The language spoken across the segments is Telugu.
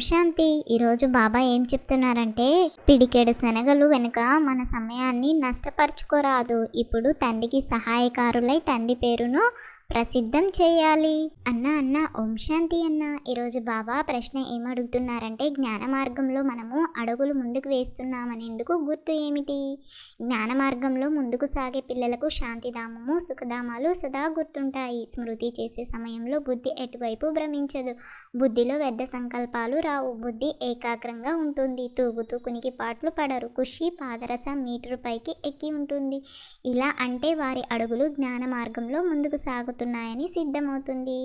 శాంతి ఈరోజు బాబా ఏం చెప్తున్నారంటే పిడికెడు శనగలు వెనుక మన సమయాన్ని నష్టపరుచుకోరాదు. ఇప్పుడు తండ్రికి సహాయకారులై తండ్రి పేరును ప్రసిద్ధం చేయాలి. అన్న అన్న ఓం శాంతి అన్న. ఈరోజు బాబా ప్రశ్న ఏమడుగుతున్నారంటే జ్ఞాన మార్గంలో మనము అడుగులు ముందుకు వేస్తున్నామనేందుకు గుర్తు ఏమిటి? జ్ఞాన మార్గంలో ముందుకు సాగే పిల్లలకు శాంతిధామము సుఖధామాలు సదా గుర్తుంటాయి. స్మృతి చేసే సమయంలో బుద్ధి ఎటువైపు భ్రమించదు. బుద్ధిలో వ్యర్థ సంకల్పాలు రావు బుద్ధి ఏకాగ్రంగా ఉంటుంది. తూగుతూ కునికి పాటలు పడరు. ఖుషి పాదరసం మీటరు పైకి ఎక్కి ఉంటుంది. ఇలా అంటే వారి అడుగులు జ్ఞాన మార్గంలో ముందుకు సాగుతున్నాయని సిద్ధమవుతుంది.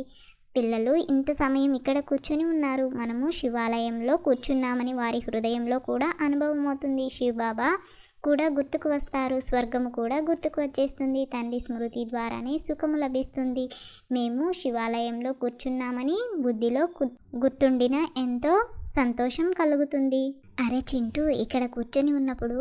పిల్లలు ఇంత సమయం ఇక్కడ కూర్చొని ఉన్నారు. మనము శివాలయంలో కూర్చున్నామని వారి హృదయంలో కూడా అనుభవం అవుతుంది. శివబాబా కూడా గుర్తుకు వస్తారు. స్వర్గము కూడా గుర్తుకు వచ్చేస్తుంది. తండ్రి స్మృతి ద్వారానే సుఖము లభిస్తుంది. మేము శివాలయంలో కూర్చున్నామని బుద్ధిలో గుర్తుండిన ఎంతో సంతోషం కలుగుతుంది. అరే చింటూ ఇక్కడ కూర్చొని ఉన్నప్పుడు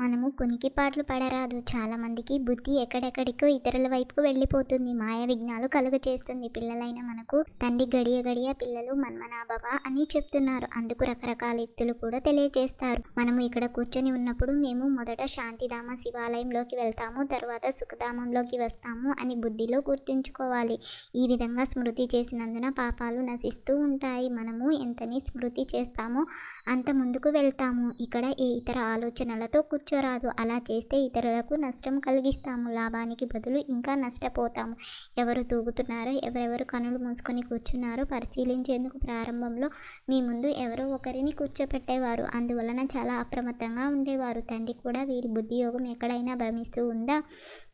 మనము కునికి పాటలు పడరాదు. చాలా మందికి బుద్ధి ఎక్కడెక్కడికో ఇతరుల వైపుకు వెళ్ళిపోతుంది. మాయ విఘ్నాలు కలుగ చేస్తుంది పిల్లలైన మనకు తండ్రి గడియ గడియ పిల్లలు మన్మనాభవ అని చెప్తున్నారు. అందుకు రకరకాల యుక్తులు కూడా తెలియజేస్తారు. మనము ఇక్కడ కూర్చొని ఉన్నప్పుడు మేము మొదట శాంతిధామ శివాలయంలోకి వెళ్తాము తర్వాత సుఖధామంలోకి వస్తాము అని బుద్ధిలో గుర్తుంచుకోవాలి. ఈ విధంగా స్మృతి చేసినందున పాపాలు నశిస్తూ ఉంటాయి. మనము ఎంతని స్మృతి చేస్తామో అంత ముందుకు వెళ్తాము. ఇక్కడ ఏ ఇతర ఆలోచనలతో కూర్చోరాదు. అలా చేస్తే ఇతరులకు నష్టం కలిగిస్తాము. లాభానికి బదులు ఇంకా నష్టపోతాము. ఎవరు తూగుతున్నారో ఎవరెవరు కనులు మూసుకొని కూర్చున్నారో పరిశీలించేందుకు ప్రారంభంలో మీ ముందు ఎవరో ఒకరిని కూర్చోపెట్టేవారు. అందువలన చాలా అప్రమత్తంగా ఉండేవారు. తండ్రి కూడా వీరి బుద్ధి యోగం ఎక్కడైనా భ్రమిస్తూ ఉందా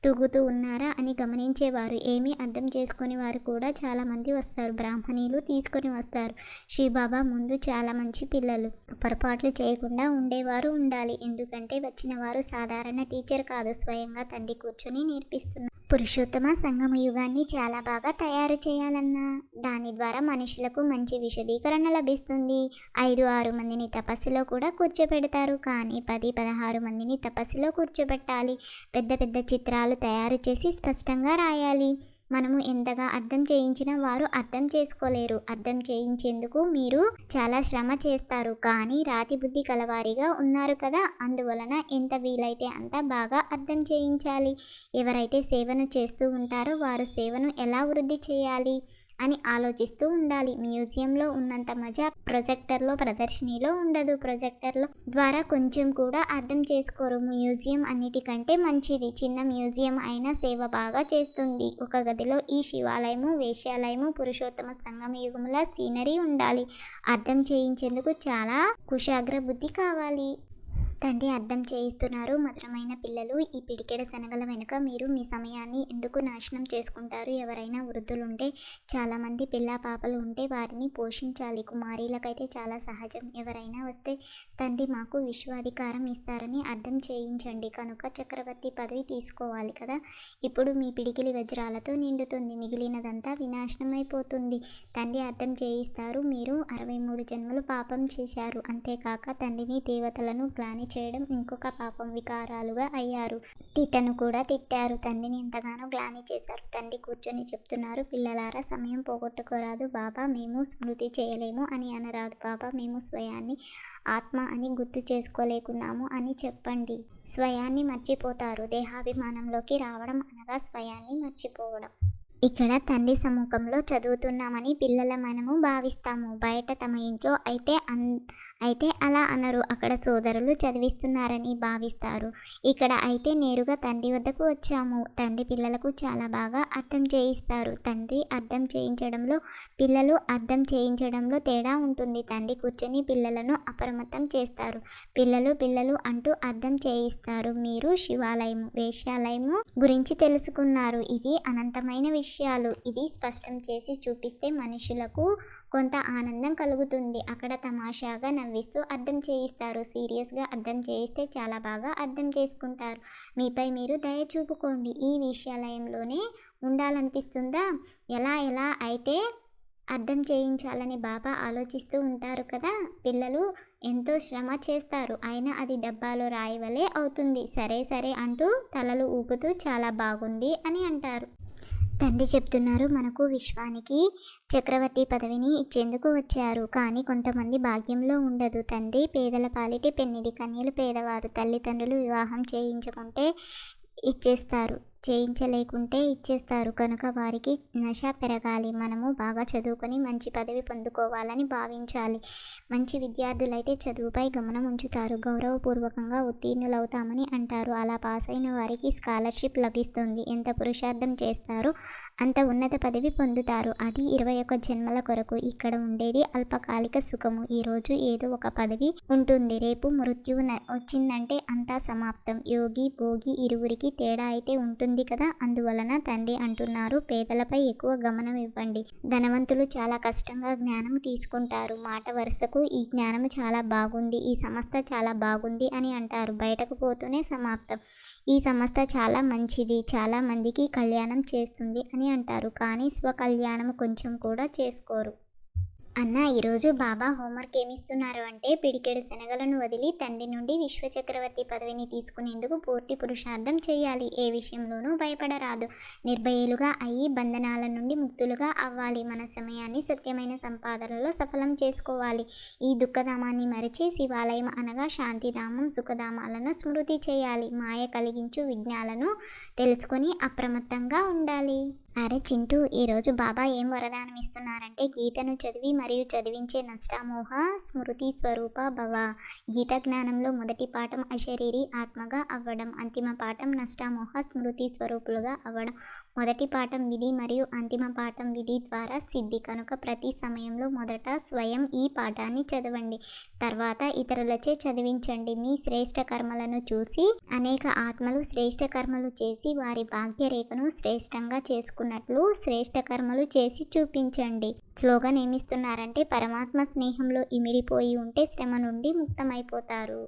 తూగుతూ ఉన్నారా అని గమనించేవారు. ఏమీ అర్థం చేసుకుని వారు కూడా చాలామంది వస్తారు. బ్రాహ్మణీలు తీసుకొని వస్తారు. శివబాబా ముందు చాలా మంచి పిల్లలు. పొరపాట్లు చేయకుండా ఉండేవారు ఉండాలి. ఎందుకంటే వచ్చిన వారు సాధారణ టీచర్ కాదు. స్వయంగా తండ్రి కూర్చొని నేర్పిస్తున్నారు పురుషోత్తమ సంగమ యుగాన్ని చాలా బాగా తయారు చేయాలన్నా దాని ద్వారా మనుషులకు మంచి విశదీకరణ లభిస్తుంది. ఐదు ఆరు మందిని తపస్సులో కూడా కూర్చోబెడతారు. కానీ పది పదహారు మందిని తపస్సులో కూర్చోబెట్టాలి. పెద్ద పెద్ద చిత్రాలు తయారు చేసి స్పష్టంగా రాయాలి. మనము ఎంతగా అర్థం చేయించినా వారు అర్థం చేసుకోలేరు. అర్థం చేయించేందుకు మీరు చాలా శ్రమ చేస్తారు. కానీ రాతి బుద్ధి కలవారిగా ఉన్నారు కదా! అందువలన ఎంత వీలైతే అంత బాగా అర్థం చేయించాలి. ఎవరైతే సేవను చేస్తూ ఉంటారో వారు సేవను ఎలా వృద్ధి చేయాలి? అని ఆలోచిస్తూ ఉండాలి. మ్యూజియంలో ఉన్నంత మజా ప్రొజెక్టర్లో ప్రదర్శనలో ఉండదు. ప్రొజెక్టర్లో ద్వారా కొంచెం కూడా అర్థం చేసుకోరు. మ్యూజియం అన్నిటికంటే మంచిది. చిన్న మ్యూజియం అయినా సేవ బాగా చేస్తుంది. ఒక గదిలో ఈ శివాలయము వేశ్యాలయము పురుషోత్తమ సంగమ యుగముల సీనరీ ఉండాలి. అర్థం చేయించేందుకు చాలా కుశాగ్ర బుద్ధి కావాలి. తండ్రి అర్థం చేయిస్తున్నారు మధురమైన పిల్లలు. ఈ పిడికెడ శనగల వెనుక మీరు మీ సమయాన్ని ఎందుకు నాశనం చేసుకుంటారు? ఎవరైనా వృద్ధులుంటే చాలామంది పిల్ల పాపలు ఉంటే వారిని పోషించాలి. కుమారీలకైతే చాలా సహజం. ఎవరైనా వస్తే తండ్రి మాకు విశ్వాధికారం ఇస్తారని అర్థం చేయించండి. కనుక చక్రవర్తి పదవి తీసుకోవాలి కదా? ఇప్పుడు మీ పిడికిలి వజ్రాలతో నిండుతుంది. మిగిలినదంతా వినాశనం అయిపోతుంది తండ్రి అర్థం చేయిస్తారు. మీరు అరవై మూడు జన్మలు పాపం చేశారు. అంతేకాక తండ్రిని దేవతలను గ్లాని చేయడం ఇంకొక పాపం వికారాలుగా అయ్యారు. తిట్టను కూడా తిట్టారు. తండ్రిని ఎంతగానో గ్లాని చేశారు. తండ్రి కూర్చొని చెప్తున్నారు పిల్లలారా సమయం పోగొట్టుకోరాదు. బాబా మేము స్మృతి చేయలేము అని అనరాదు. బాబా మేము స్వయాన్ని ఆత్మ అని గుర్తు చేసుకోలేకున్నాము అని చెప్పండి. స్వయాన్ని మర్చిపోతారు. దేహాభిమానంలోకి రావడం అనగా స్వయాన్ని మర్చిపోవడం. ఇక్కడ తండ్రి సముఖంలో చదువుతున్నామని పిల్లల మనము భావిస్తాము. బయట తమ ఇంట్లో అయితే అన్ అయితే అలా అనరు. అక్కడ సోదరులు చదివిస్తున్నారని భావిస్తారు. ఇక్కడ అయితే నేరుగా తండ్రి వద్దకు వచ్చాము. తండ్రి పిల్లలకు చాలా బాగా అర్థం చేయిస్తారు. తండ్రి అర్థం చేయించడంలో పిల్లలు అర్థం చేయించడంలో తేడా ఉంటుంది. తండ్రి కూర్చొని పిల్లలను అప్రమత్తం చేస్తారు. పిల్లలు పిల్లలు అంటూ అర్థం చేయిస్తారు. మీరు శివాలయము వేశ్యాలయము గురించి తెలుసుకున్నారు. ఇవి అనంతమైన విషయం విషయాలు ఇది స్పష్టం చేసి చూపిస్తే మనుషులకు కొంత ఆనందం కలుగుతుంది. అక్కడ తమాషాగా నవ్విస్తూ అర్థం చేయిస్తారు. సీరియస్గా అర్థం చేయిస్తే చాలా బాగా అర్థం చేసుకుంటారు. మీపై మీరు దయ చూపుకోండి. ఈ విషయాలయంలోనే ఉండాలనిపిస్తుందా? ఎలా ఎలా అయితే అర్థం చేయించాలని బాబా ఆలోచిస్తూ ఉంటారు కదా? పిల్లలు ఎంతో శ్రమ చేస్తారు. అయినా అది డబ్బాలో రాయవలే అవుతుంది. సరే సరే అంటూ తలలు ఊపుతూ చాలా బాగుంది అని అంటారు. తండ్రి చెప్తున్నారు మనకు విశ్వానికి చక్రవర్తి పదవిని ఇచ్చేందుకు వచ్చారు. కానీ కొంతమంది భాగ్యంలో ఉండదు. తండ్రి పేదల పాలిటి పెన్నిది కన్యలు పేదవారు తల్లిదండ్రులు వివాహం చేయించుకుంటే ఇచ్చేస్తారు. చేయించలేకుంటే ఇచ్చేస్తారు. కనుక వారికి నశ పెరగాలి. మనము బాగా చదువుకొని మంచి పదవి పొందుకోవాలని భావించాలి. మంచి విద్యార్థులైతే చదువుపై గమనం ఉంచుతారు. గౌరవపూర్వకంగా ఉత్తీర్ణులవుతామని అంటారు. అలా పాస్ అయిన వారికి స్కాలర్షిప్ లభిస్తుంది. ఎంత పురుషార్థం చేస్తారో అంత ఉన్నత పదవి పొందుతారు. అది ఇరవై ఒక్క జన్మల కొరకు. ఇక్కడ ఉండేది అల్పకాలిక సుఖము. ఈరోజు ఏదో ఒక పదవి ఉంటుంది. రేపు మృత్యువు వచ్చిందంటే అంతా సమాప్తం. యోగి భోగి ఇరువురికి తేడా అయితే ఉంటుంది. కదా అందువలన తండ్రి అంటున్నారు పేదలపై ఎక్కువ గమనం ఇవ్వండి. ధనవంతులు చాలా కష్టంగా జ్ఞానం తీసుకుంటారు. మాట వరుసకు ఈ జ్ఞానం చాలా బాగుంది ఈ సంస్థ చాలా బాగుంది అని అంటారు. బయటకు పోతూనే సమాప్తం. ఈ సంస్థ చాలా మంచిది చాలా మందికి కళ్యాణం చేస్తుంది అని అంటారు. కానీ స్వకళ్యాణం కొంచెం కూడా చేసుకోరు. అన్న ఈరోజు బాబా హోంవర్క్ ఏమిస్తున్నారు అంటే పిడికెడు శనగలను వదిలి తండ్రి నుండి విశ్వచక్రవర్తి పదవిని తీసుకునేందుకు పూర్తి పురుషార్థం చేయాలి. ఏ విషయంలోనూ భయపడరాదు. నిర్భయులుగా అయ్యి బంధనాల నుండి ముక్తులుగా అవ్వాలి. మన సమయాన్ని సత్యమైన సంపాదనలో సఫలం చేసుకోవాలి. ఈ దుఃఖధామాన్ని మరిచి శివాలయం అనగా శాంతిధామం సుఖధామాలను స్మృతి చేయాలి. మాయ కలిగించు విఘ్నాలను తెలుసుకొని అప్రమత్తంగా ఉండాలి. అరే చింటూ ఈరోజు బాబా ఏం వరదానం ఇస్తున్నారంటే గీతను చదివి మరియు చదివించే నష్టామోహ స్మృతి స్వరూప భవ. గీత జ్ఞానంలో మొదటి పాఠం అశరీరి ఆత్మగా అవ్వడం అంతిమ పాఠం నష్టామోహ స్మృతి స్వరూపులుగా అవ్వడం. మొదటి పాఠం విధి మరియు అంతిమ పాఠం విధి ద్వారా సిద్ధి. కనుక ప్రతి సమయంలో మొదట స్వయం ఈ పాఠాన్ని చదవండి. తర్వాత ఇతరులచే చదివించండి. మీ శ్రేష్ట కర్మలను చూసి అనేక ఆత్మలు శ్రేష్ట కర్మలు చేసి వారి భాగ్యరేఖను శ్రేష్టంగా అనుకున్నట్లు శ్రేష్ఠ కర్మలు చేసి చూపించండి. స్లోగన్ ఏమిస్తున్నారంటే పరమాత్మ స్నేహంలో ఇమిడిపోయి ఉంటే శ్రమ నుండి ముక్తమైపోతారు.